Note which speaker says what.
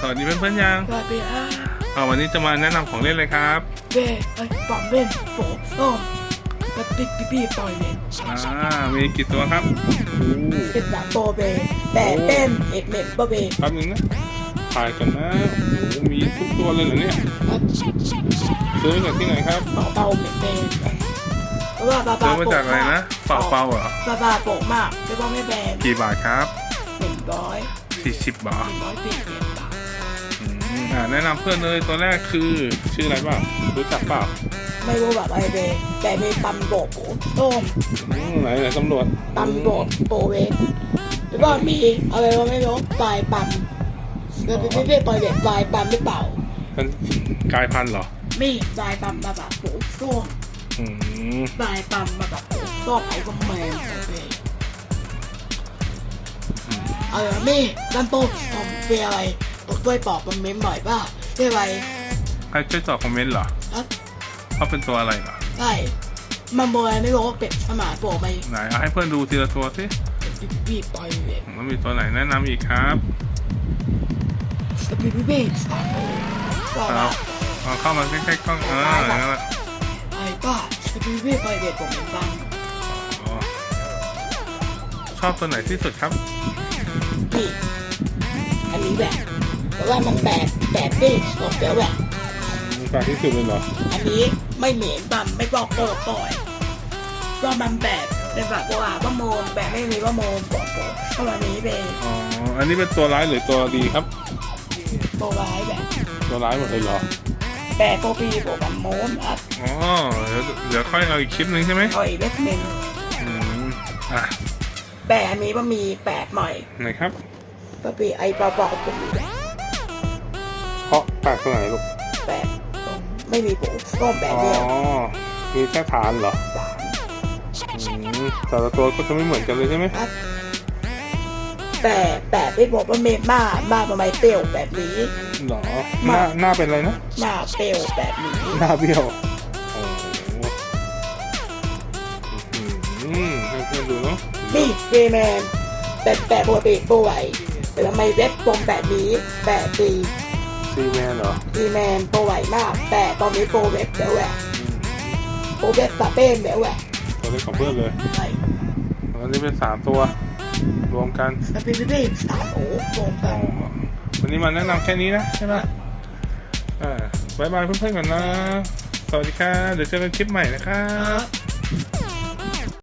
Speaker 1: สวัสดีเพื่อนๆยัง
Speaker 2: สวัสดีครับ
Speaker 1: อ่าวันนี้จะมาแนะนำของเล่นเลยครับ
Speaker 2: เบ้ไอ้ปอมเล่นโปะส้มกระติกพี่ๆปล่อยเล่น
Speaker 1: อ่ามีกี่ตัวครับโอ้
Speaker 2: เป็นแบบโปเบแต่เต้นเอ็ดเม็ดโปเบ
Speaker 1: แป๊บนึงนะถ่ายกันนะโอ้มีทุกตัวเลยเหรอเนี่ยซื้อมาจากที่ไหนครับ
Speaker 2: เบาเบาเม็ดเบนเพราะว่าบาบา
Speaker 1: ซื้อมาจากอะไรนะเป่าเป่าเหรอ
Speaker 2: บาบาโปะมากไม่ว่าไม่แบน
Speaker 1: กี่บาทครับ
Speaker 2: หนึ่งร้อย
Speaker 1: สี่สิบบา
Speaker 2: ห
Speaker 1: ท
Speaker 2: นึ่งร้อยสี่สิบบาท
Speaker 1: อืมอ่าแนะนำเพื่อนเลยตัวแรกคือชื่ออะไรบ้างรู้จักเปล่า
Speaker 2: ไม่รู้แบบอะไรเบแต่มีตำโบกส้ม
Speaker 1: อืมไหนไหนตำรวจ
Speaker 2: ตำโบกโปเวแล้วก็มีอะไรว่าไม่รู้ปลายปั๊มแล้วพี่พี่ปล่อยเด็กปลายปั๊มหรือเปล่า
Speaker 1: เป็นกลายพันธุ์เหรอ
Speaker 2: มีปลายปั๊มมาแบบโปะส้ม
Speaker 1: อืม
Speaker 2: ปลายปั๊มมาแบบชอบไอ้ก็แมนเลยเออนี่ด้านโต๊ะผมเป็นอะไรต กด้วยปอกมันเม้มหน่อยป่ะได้ไร
Speaker 1: ใครช่วยตอบคอมเมนต์เหรอ
Speaker 2: ครับ
Speaker 1: เขาเป็นตัวอะไรเหรอ
Speaker 2: ใช่มันโบราณไม่รู้ว่าเป็ดสมาโปไป
Speaker 1: ไหนเอาให้เพื่อนดูทีละตัวสิ
Speaker 2: พี่พี่ปล่อยเลย
Speaker 1: แล้วมีตัวไหนแนะนำอีกครับ
Speaker 2: สปีพี่พี่สามก็
Speaker 1: เอาเอาเข้ามาใกล้ๆกล้องเอออย่างนั้นแหละ
Speaker 2: ไอ้ก็สปีพี่ปล่อยเด็ดผมเป็นบ้าง
Speaker 1: อ๋อชอบตัวไหนที่สุดครับ
Speaker 2: พี่อันนี้แบบ แต่ว่ามันแบบแบบพี่ตกแล้วแบบ
Speaker 1: มีแปลกที่สุดเลยเหรอ
Speaker 2: อันนี้ไม่เหม็นบัมไม่บอกโปรปล่อยก็มันแบบเป็นแบบว่าว่าโมนแบบไม่มีว่าโมนปล่อยปล่อยก็วันนี้เป็น
Speaker 1: อ๋อ อันนี้เป็นตัวร้ายหรือตัวดีครับ
Speaker 2: โปรไว้แบบ
Speaker 1: ตัวร้ายหมดเลยเหรอ
Speaker 2: แบบโปรปีโปรบัมโมนอัด
Speaker 1: อ๋อเดี๋ยวเดี๋ยวค่อยเอาอีกคลิปหนึ่งใช่ไหม
Speaker 2: ถอยเล็กหนึ่ง
Speaker 1: อืมอะ
Speaker 2: แต่อันนี้มันมีแปดใหม่
Speaker 1: ไหนครับ
Speaker 2: โปรปีไอ้ปลาบอกผมแบบ
Speaker 1: เพราะแปลกตัวไหนลูก
Speaker 2: แปดไม่มีโปรส้มแบบ
Speaker 1: อ๋อ
Speaker 2: เดียว
Speaker 1: มีแค่ฐานเหรอ
Speaker 2: สาม
Speaker 1: อืมแต่ละตัวก็จะไม่เหมือนกันเลยใช่ไหม
Speaker 2: อัดแต่แต่ไม่บอกว่าเมม่ามาทำไมเปรี้ยวแบบนี้
Speaker 1: เหรอหน้าหน้าเป็นอะไรนะ
Speaker 2: หน้าเปรี้ยวแบบนี้
Speaker 1: หน้าเบี้ยวโอ้โหอื้อหือให้เพื่อนดูเนาะ
Speaker 2: นี่เรแมนแต่แต่ปกติป่วยแต่ทำไมเว็บปมแบบนี้แปดปี
Speaker 1: ซีแมนเหรอ
Speaker 2: เรแมนป่วยมาก แต่ตอนนี้โปรเว็บแล้วแหละโปรเว็บตาเป้นแล้วแหละ
Speaker 1: ตัวเล็กของเพื่อนเลย
Speaker 2: ใช่
Speaker 1: อันนี้เป็นสามตัว รวมกัน
Speaker 2: แต่เป็นเรื่องสามโอ้โกง
Speaker 1: อ๋
Speaker 2: กั
Speaker 1: อนวันนี้มาแนะนำแค่นี้นะใช่ไหมอ่าบายบายเพื่อนๆก่อนนะ สวัสดีครับเดี๋ยวเจอกันคลิปใหม่นะครับ